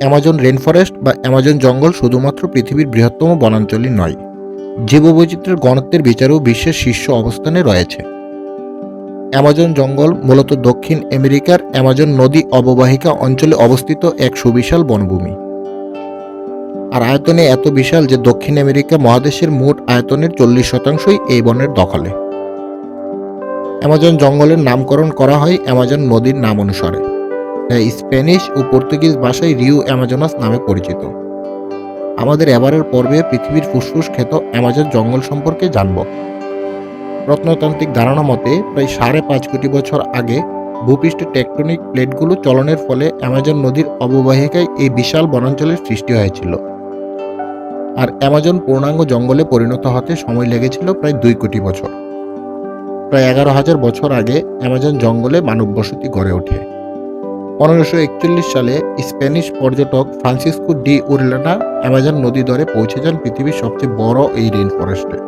Amazon rainforest বা Amazon জঙ্গল শুধুমাত্র পৃথিবীর বৃহত্তম বনাঞ্চলই নয়, জীববৈচিত্র্যের গণত্বের বিচারেও বিশ্বের শীর্ষ অবস্থানে রয়েছে। অ্যামাজন জঙ্গল মূলত দক্ষিণ আমেরিকার অ্যামাজন নদী অববাহিকা অঞ্চলে অবস্থিত এক সুবিশাল বনভূমি। আর আয়তনে এত বিশাল যে দক্ষিণ আমেরিকা মহাদেশের মোট আয়তনের চল্লিশ শতাংশই এই বনের দখলে। অ্যামাজন জঙ্গলের নামকরণ করা হয় অ্যামাজন নদীর নাম অনুসারে। স্প্যানিশ ও পর্তুগিজ ভাষায় রিউ অ্যামাজনাস নামে পরিচিত। আমাদের এবারের পর্বে পৃথিবীর ফুসফুস খ্যাত অ্যামাজন জঙ্গল সম্পর্কে জানব। প্রত্নতান্ত্রিক ধারণা মতে, প্রায় সাড়ে পাঁচ কোটি বছর আগে ভূপৃষ্ঠের টেকটনিক প্লেটগুলো চলনের ফলে অ্যামাজন নদীর অববাহিকায় এই বিশাল বনাঞ্চলের সৃষ্টি হয়েছিল। আর অ্যামাজন পূর্ণাঙ্গ জঙ্গলে পরিণত হতে সময় লেগেছিল প্রায় দুই কোটি বছর। প্রায় এগারো হাজার বছর আগে অ্যামাজন জঙ্গলে মানব বসতি গড়ে ওঠে। পনেরোশো সালে স্প্যানিশ পর্যটক ফ্রান্সিসকো ডি উরলানা অ্যামাজন নদী দরে পৌঁছে যান পৃথিবীর সবচেয়ে বড় এই রেন ফরেস্টে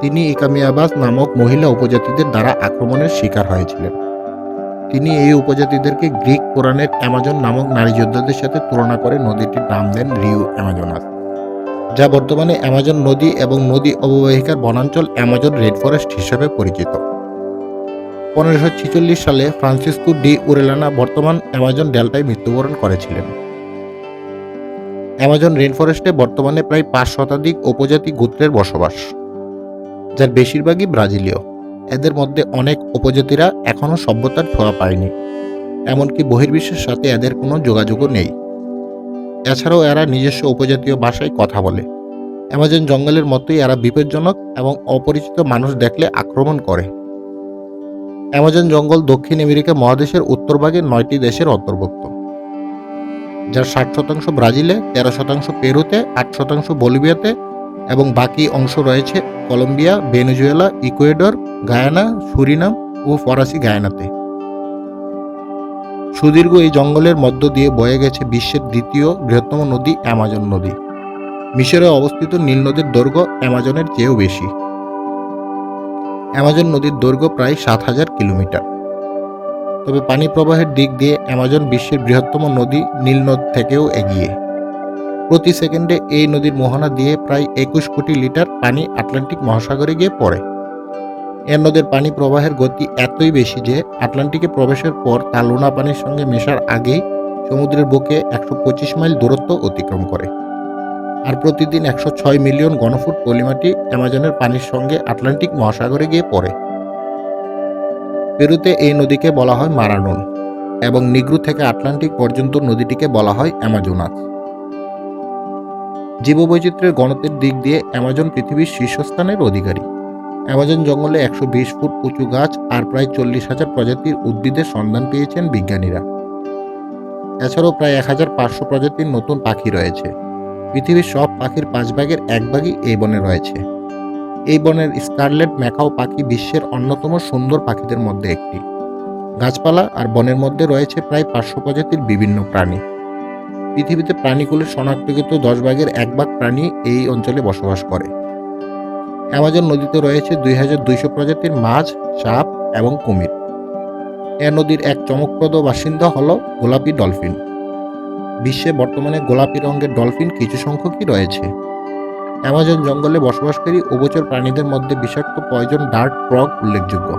তিনি ইকামিয়াবাস নামক মহিলা উপজাতিদের দ্বারা আক্রমণের শিকার হয়েছিলেন। তিনি এই উপজাতিদেরকে গ্রিক কোরআনের অ্যামাজন নামক নারী যোদ্ধাদের সাথে তুলনা করে নদীটির নাম দেন রিউ অ্যামাজনাস। যা বর্তমানে অ্যামাজন নদী এবং নদী অববাহিকার বনাঞ্চল অ্যামাজন রেড ফরেস্ট হিসাবে পরিচিত। পনেরোশো সালে ফ্রান্সিসকো ডি উরেলানা বর্তমান অ্যামাজন ডেল্টায় মৃত্যুবরণ করেছিলেন। অ্যামাজন রেনফরেস্টে বর্তমানে প্রায় পাঁচ শতাধিক উপজাতি গোত্রের বসবাস, যার বেশিরভাগই ব্রাজিলীয়। এদের মধ্যে অনেক উপজাতিরা এখনও সভ্যতার ছোঁয়া পায়নি, এমনকি বহির্বিশ্বের সাথে এদের কোনো যোগাযোগও নেই। এছাড়াও এরা নিজস্ব উপজাতীয় ভাষায় কথা বলে। অ্যামাজন জঙ্গলের মতোই এরা বিপজ্জনক এবং অপরিচিত মানুষ দেখলে আক্রমণ করে। অ্যামাজন জঙ্গল দক্ষিণ আমেরিকা মহাদেশের উত্তরভাগে নয়টি দেশের অন্তর্ভুক্ত, যার ষাট শতাংশ ব্রাজিলে, তেরো শতাংশ পেরুতে, আট শতাংশ বলিভিয়াতে এবং বাকি অংশ রয়েছে Colombia, Venezuela, Ecuador, Guyana, Suriname ও ফরাসি গায়ানাতে। সুদীর্ঘ এই জঙ্গলের মধ্য দিয়ে বয়ে গেছে বিশ্বের দ্বিতীয় বৃহত্তম নদী অ্যামাজন নদী। মিশরে অবস্থিত নীল নদীর দৈর্ঘ্য অ্যামাজনের চেয়েও বেশি। অ্যামাজন নদীর দৈর্ঘ্য প্রায় সাত হাজার কিলোমিটার। তবে পানি প্রবাহের দিক দিয়ে অ্যামাজন বিশ্বের বৃহত্তম নদী নীল নদ থেকেও এগিয়ে। প্রতি সেকেন্ডে এই নদীর মোহনা দিয়ে প্রায় একুশ কোটি লিটার পানি আটলান্টিক মহাসাগরে গিয়ে পড়ে। এ নদের পানি প্রবাহের গতি এতই বেশি যে আটলান্টিকে প্রবেশের পর তা লোনা পানির সঙ্গে মেশার আগেই সমুদ্রের বুকে একশো পঁচিশ মাইল দূরত্ব অতিক্রম করে। আর প্রতিদিন একশো ছয় মিলিয়ন ঘনফুট পলিমাটি অ্যামাজনের পানির সঙ্গে আটলান্টিক মহাসাগরে গিয়ে পড়ে। পেরুতে এই নদীকে বলা হয় মারানুন এবং নিগ্রু থেকে আটলান্টিক পর্যন্ত নদীটিকে বলা হয় অ্যামাজোনাস। জীববৈচিত্র্যের গণতের দিক দিয়ে অ্যামাজন পৃথিবীর শীর্ষস্থানের অধিকারী। অ্যামাজন জঙ্গলে একশো বিশ ফুট উঁচু গাছ আর প্রায় চল্লিশ হাজার প্রজাতির উদ্ভিদের সন্ধান পেয়েছেন বিজ্ঞানীরা। এছাড়াও প্রায় এক হাজার পাঁচশো প্রজাতির নতুন পাখি রয়েছে। পৃথিবীর সব পাখির পাঁচ ভাগের এক ভাগই এই বনে রয়েছে। এই বনের স্কারলেট, ম্যাকাও পাখি বিশ্বের অন্যতম সুন্দর পাখিদের মধ্যে একটি। গাছপালা আর বনের মধ্যে রয়েছে প্রায় পাঁচশো প্রজাতির বিভিন্ন প্রাণী। পৃথিবীতে প্রাণীকুলের শনাক্তকৃত দশ ভাগের এক ভাগ প্রাণী এই অঞ্চলে বসবাস করে। অ্যামাজন নদীতে রয়েছে দুই হাজার দুইশো প্রজাতির মাছ, সাপ এবং কুমির। এ নদীর এক চমকপ্রদ বাসিন্দা হল গোলাপি ডলফিন। বিশ্বে বর্তমানে গোলাপি রঙের ডলফিন কিছু সংখ্যকই রয়েছে। অ্যামাজন জঙ্গলে বসবাসকারী উভচর প্রাণীদের মধ্যে বিষাক্ত পয়জন ডার্ট ফ্রগ উল্লেখযোগ্য।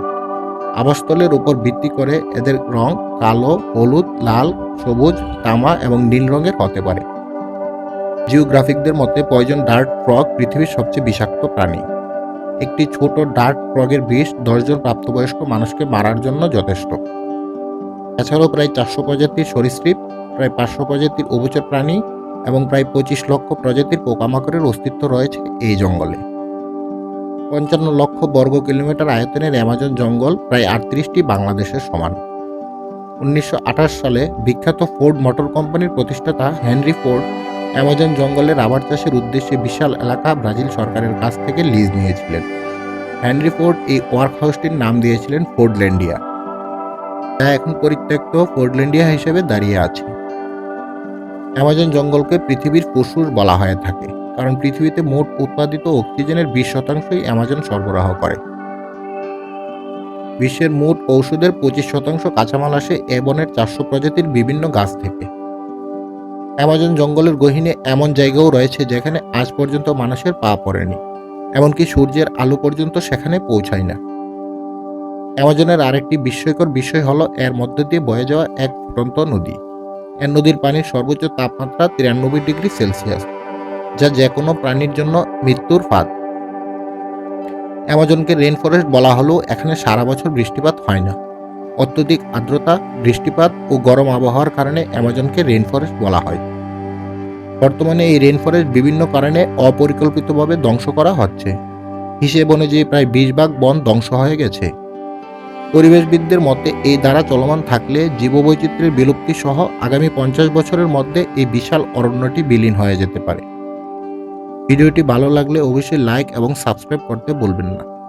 আবাসস্থলের উপর ভিত্তি করে এদের রং কালো, হলুদ, লাল, সবুজ, তামা এবং নীল রঙের হতে পারে। জিওগ্রাফিকদের মতে পয়জন ডার্ট ফ্রগ পৃথিবীর সবচেয়ে বিষাক্ত প্রাণী। একটি ছোট ডার্ট ফ্রগের বিষ দশজন প্রাপ্তবয়স্ক মানুষকে মারার জন্য যথেষ্ট। এছাড়াও প্রায় চারশো প্রজাতির সরীসৃপ প্রায় পাঁচশো প্রজাতির উভচর প্রাণী এবং প্রায় পঁচিশ লক্ষ প্রজাতির পোকামাকড়ের অস্তিত্ব রয়েছে এই জঙ্গলে। পঞ্চান্ন লক্ষ বর্গ কিলোমিটার আয়তনের অ্যামাজন জঙ্গল প্রায় আটত্রিশটি বাংলাদেশের সমান। উনিশশো আঠাশ সালে বিখ্যাত ফোর্ড মোটর কোম্পানির প্রতিষ্ঠাতা হেনরি ফোর্ড অ্যামাজন জঙ্গলে রাবার চাষের উদ্দেশ্যে বিশাল এলাকা ব্রাজিল সরকারের কাছ থেকে লিজ নিয়েছিলেন। হেনরি ফোর্ড এই ওয়ার্ক হাউসটির নাম দিয়েছিলেন ফোর্ডল্যান্ডিয়া। যা এখন পরিত্যক্ত ফোর্ডল্যান্ডিয়া হিসেবে দাঁড়িয়ে আছে। অ্যামাজন জঙ্গলকে পৃথিবীর ফুসফুস বলা হয়ে থাকে, কারণ পৃথিবীতে মোট উৎপাদিত অক্সিজেনের বিশ শতাংশই অ্যামাজন সরবরাহ করে। বিশ্বের মোট ঔষধের পঁচিশ শতাংশ কাঁচামাল আসে এ বনের চারশো প্রজাতির বিভিন্ন গাছ থেকে। অ্যামাজন জঙ্গলের গহীনে এমন জায়গাও রয়েছে যেখানে আজ পর্যন্ত মানুষের পা পড়েনি, এমনকি সূর্যের আলো পর্যন্ত সেখানে পৌঁছায় না। অ্যামাজনের আরেকটি বিস্ময়কর বিষয় হলো, এর মধ্য দিয়ে বয়ে যাওয়া এক ফুটন্ত নদী। নদীর পানির সর্বোচ্চ তাপমাত্রা তিরানব্বই ডিগ্রি সেলসিয়াস, যা যে কোনো প্রাণীর জন্য মৃত্যুর ফাঁদ। অ্যামাজনকে রেন ফরেস্ট বলা হলেও এখানে সারা বছর বৃষ্টিপাত হয় না। অত্যধিক আর্দ্রতা, বৃষ্টিপাত ও গরম আবহাওয়ার কারণে অ্যামাজনকে রেন ফরেস্ট বলা হয়। বর্তমানে এই রেন ফরেস্ট বিভিন্ন কারণে অপরিকল্পিতভাবে ধ্বংস করা হচ্ছে। হিসেব অনুযায়ী প্রায় বিশ ভাগ বন ধ্বংস হয়ে গেছে। পরিবেশবিদদের মতে, এই ধারা চলমান থাকলে জীববৈচিত্র্যের বিলুপ্তি সহ আগামী পঞ্চাশ বছরের মধ্যে এই বিশাল অরণ্যটি বিলীন হয়ে যেতে পারে। ভিডিওটি ভালো লাগলে অবশ্যই লাইক এবং সাবস্ক্রাইব করতে ভুলবেন না।